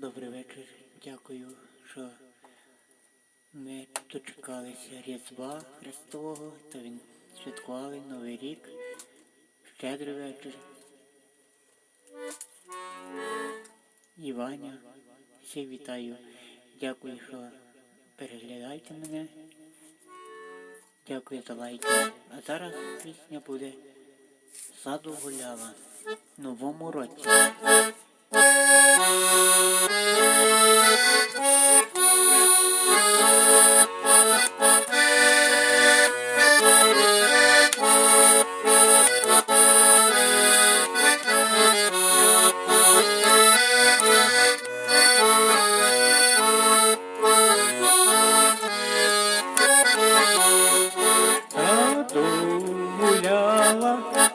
Добрий вечір. Дякую, що ми дочекалися Різдва Христового та він святкували Новий рік. Щедрий вечір. І Ваня. Всіх вітаю. Дякую, що переглядаєте мене. Дякую за лайки. А зараз пісня буде Саду гуляла в новому році.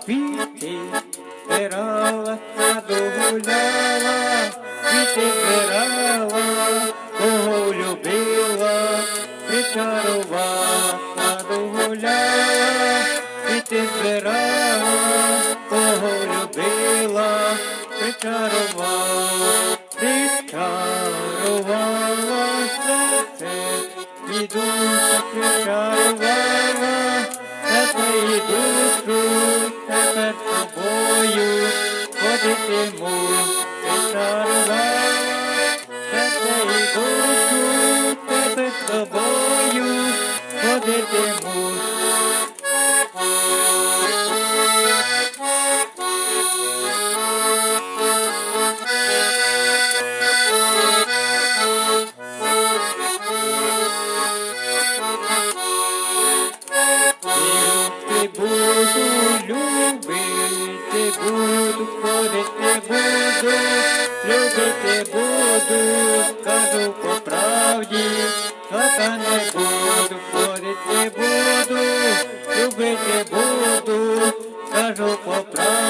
Квіти збирала, саду гуляла, квіти збирала, кого любила, причарувала, саду гуляла, квіти збирала, кого любила, причарувала, Africa.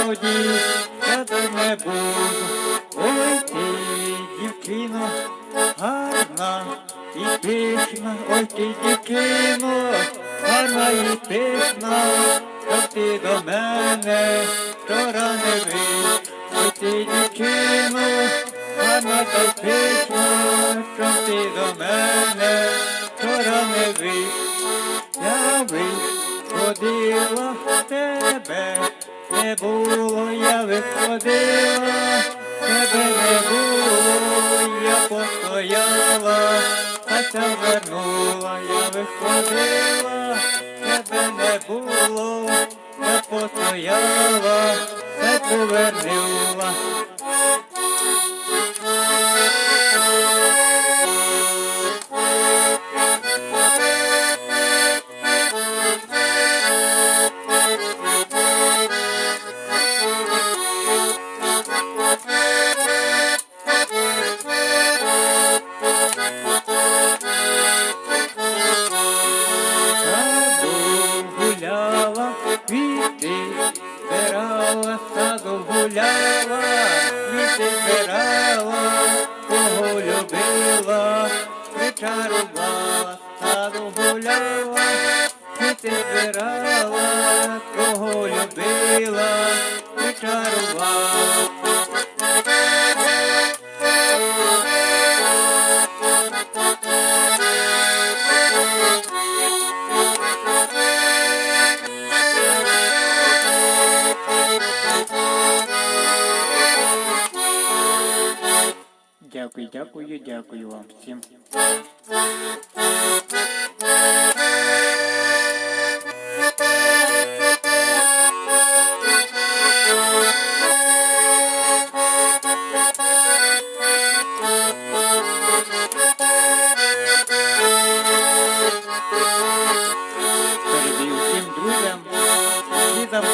Правді, та не буду. Ой ти, дівчино, гарна і пишна, ой ти дівчино, гарна і пишна, що ти до мене вчора не вийшла. Ой ти дівчино, гарна та пишна, що ти до мене вчора не вийшла. Я виходила в тебе, не було, я виходила, тебе не було, я постояла, а ця вернула, я виходила, тебе не було, я постояла, причарувала, саду гуляла, квіти збирала, кого любила, причарувала. Дякую, дякую, дякую вам всім. Передаю всім друзям, дідам.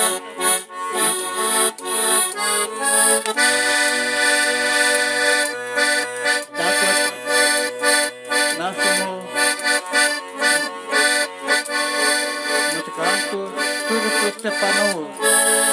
tudo que para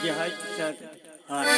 Hadi haydi sen. Hadi.